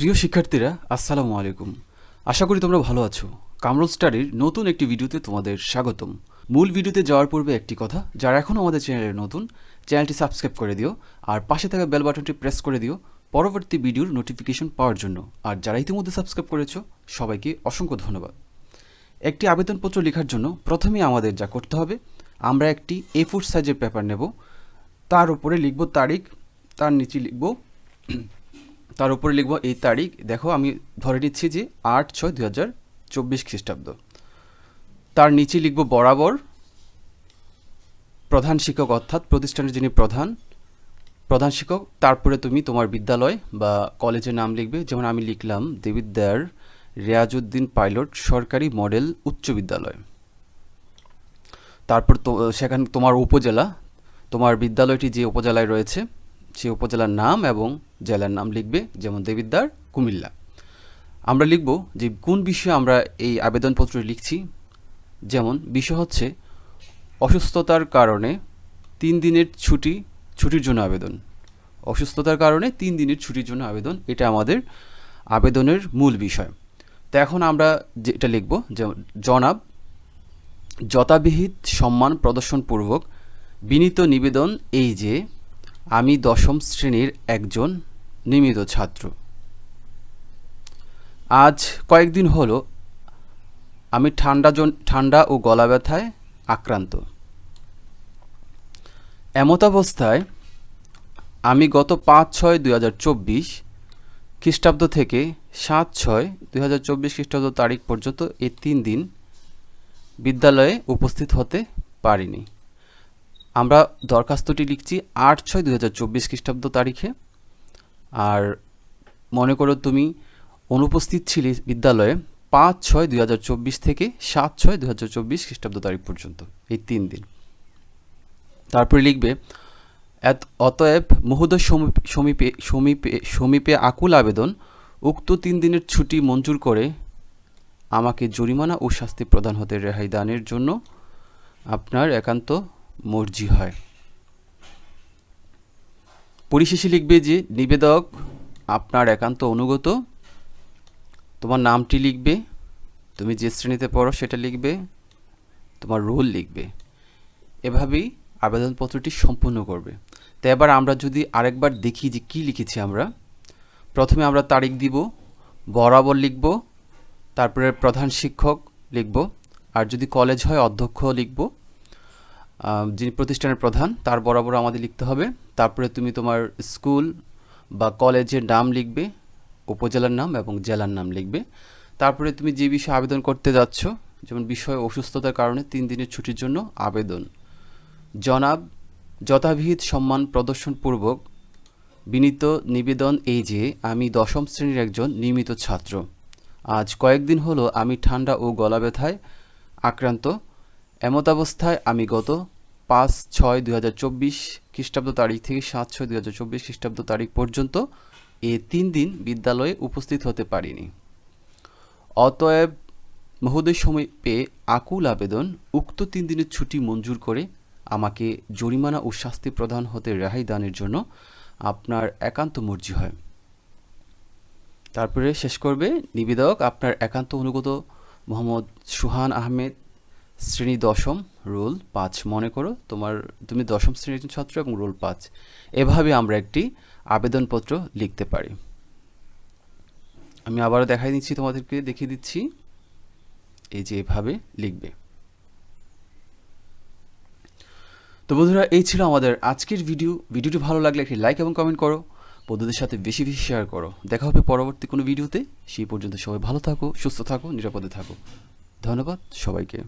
প্রিয় শিক্ষার্থীরা, আসসালামু আলাইকুম। আশা করি তোমরা ভালো আছো। কামরুল স্টাডির নতুন একটি ভিডিওতে তোমাদের স্বাগতম। মূল ভিডিওতে যাওয়ার পূর্বে একটি কথা, যারা এখনও আমাদের চ্যানেলে নতুন, চ্যানেলটি সাবস্ক্রাইব করে দিও, আর পাশে থাকা বেল বাটনটি প্রেস করে দিও পরবর্তী ভিডিওর নোটিফিকেশন পাওয়ার জন্য। আর যারা ইতিমধ্যে সাবস্ক্রাইব করেছ, সবাইকে অসংখ্য ধন্যবাদ। একটি আবেদনপত্র লেখার জন্য প্রথমে আমাদের যা করতে হবে, আমরা একটি এ ফোর সাইজের পেপার নেব। তার উপরে লিখব তারিখ, তার নিচে লিখব তার উপরে লিখব এই তারিখ। দেখো, আমি ধরে নিচ্ছি যে আট ছয় দু হাজার চব্বিশ খ্রিস্টাব্দ। তার নিচে লিখব বরাবর প্রধান শিক্ষক অর্থাৎ প্রতিষ্ঠানের যিনি প্রধান প্রধান শিক্ষক, তারপরে তুমি তোমার বিদ্যালয় বা কলেজের নাম লিখবে। যেমন আমি লিখলাম, দেবিদ্যার রেয়াজউদ্দিন পাইলট সরকারি মডেল উচ্চ বিদ্যালয়। তারপর তো, সেখানে তোমার উপজেলা, তোমার বিদ্যালয়টি যে উপজেলায় রয়েছে, সেই উপজেলার নাম এবং জেলার নাম লিখবে, যেমন দেবিদ্যার কুমিল্লা। আমরা লিখব যে কোন বিষয়ে আমরা এই আবেদনপত্র লিখছি। যেমন, বিষয় হচ্ছে, অসুস্থতার কারণে তিন দিনের ছুটি, ছুটির জন্য আবেদন। অসুস্থতার কারণে তিন দিনের ছুটির জন্য আবেদন, এটা আমাদের আবেদনের মূল বিষয়। তো এখন আমরা যেটা লিখব জনাব, যথাবিহিত সম্মান প্রদর্শনপূর্বক বিনীত নিবেদন এই যে, আমি দশম শ্রেণির একজন নিয়মিত ছাত্র। আজ কয়েকদিন হলো আমি ঠান্ডা ঠান্ডা ও গলা ব্যথায় আক্রান্ত। এমতাবস্থায় আমি গত পাঁচ ছয় দুই হাজার চব্বিশ খ্রিস্টাব্দ থেকে সাত ছয় দুই হাজার চব্বিশ খ্রিস্টাব্দ তারিখ পর্যন্ত এই তিন দিন বিদ্যালয়ে উপস্থিত হতে পারিনি। আমরা দরখাস্তটি লিখছি আট ছয় দুই হাজার চব্বিশ খ্রিস্টাব্দ তারিখে। আর মনে করো তুমি অনুপস্থিত ছিলে বিদ্যালয়ে পাঁচ ছয় দুই হাজার চব্বিশ থেকে সাত ছয় দুই হাজার চব্বিশ খ্রিস্টাব্দ তারিখ পর্যন্ত, এই তিন দিন। তারপরে লিখবে, এত, অতএব মহোদয় সমীপ- সমীপে সমীপে সমীপে আকুল আবেদন, উক্ত তিন দিনের ছুটি মঞ্জুর করে আমাকে জরিমানা ও শাস্তি প্রদান হতে রেহাই দানের জন্য আপনার একান্ত মর্জি হয়। পরিশেষে লিখবে যে, নিবেদক, আপনার একান্ত অনুগত। তোমার নামটি লিখবে, তুমি যে শ্রেণীতে পড়ো সেটা লিখবে, তোমার রোল লিখবে। এভাবেই আবেদনপত্রটি সম্পূর্ণ করবে। তো এবার আমরা যদি আরেকবার দেখি যে কী লিখেছি আমরা। প্রথমে আমরা তারিখ দিব, বরাবর লিখব, তারপরে প্রধান শিক্ষক লিখব, আর যদি কলেজ হয় অধ্যক্ষ লিখব। যিনি প্রতিষ্ঠানের প্রধান, তার বরাবর আমাদের লিখতে হবে। তারপরে তুমি তোমার স্কুল বা কলেজের নাম লিখবে, উপজেলার নাম এবং জেলার নাম লিখবে। তারপরে তুমি যে বিষয়ে আবেদন করতে যাচ্ছ, যেমন বিষয় অসুস্থতার কারণে তিন দিনের ছুটির জন্য আবেদন। জনাব, যথাবিহিত সম্মান প্রদর্শনপূর্বক বিনীত নিবেদন এই যে, আমি দশম শ্রেণির একজন নিয়মিত ছাত্র। আজ কয়েকদিন হলো আমি ঠান্ডা ও গলা ব্যথায় আক্রান্ত। এমতাবস্থায় আমি গত পাঁচ ছয় দুই হাজার চব্বিশ খ্রিস্টাব্দ তারিখ থেকে সাত ছয় দুই হাজার চব্বিশ খ্রিস্টাব্দ তারিখ পর্যন্ত এ তিন দিন বিদ্যালয়ে উপস্থিত হতে পারিনি। অতএব মহোদয় সমীপে আকুল আবেদন, উক্ত তিন দিনের ছুটি মঞ্জুর করে আমাকে জরিমানা ও শাস্তি প্রদান হতে রেহাই দানের জন্য আপনার একান্ত মর্জি হয়। তারপরে শেষ করবে নিবেদক আপনার একান্ত অনুগত মোহাম্মদ সুহান আহমেদ শ্রেণি দশম, রোল পাঁচ। মনে করো তোমার, তুমি দশম শ্রেণির একজন ছাত্র এবং রোল পাঁচ। এভাবে আমরা একটি আবেদনপত্র লিখতে পারি। আমি আবারও দেখাই দিচ্ছি, তোমাদেরকে দেখিয়ে দিচ্ছি। এই যে এভাবে লিখবে। তো বন্ধুরা, এই ছিল আমাদের আজকের ভিডিও। ভিডিওটি ভালো লাগলে একটি লাইক এবং কমেন্ট করো। বন্ধুদের সাথে বেশি বেশি শেয়ার করো। দেখা হবে পরবর্তী কোনো ভিডিওতে। সেই পর্যন্ত সবাই ভালো থাকো, সুস্থ থাকো, নিরাপদে থাকো। ধন্যবাদ সবাইকে।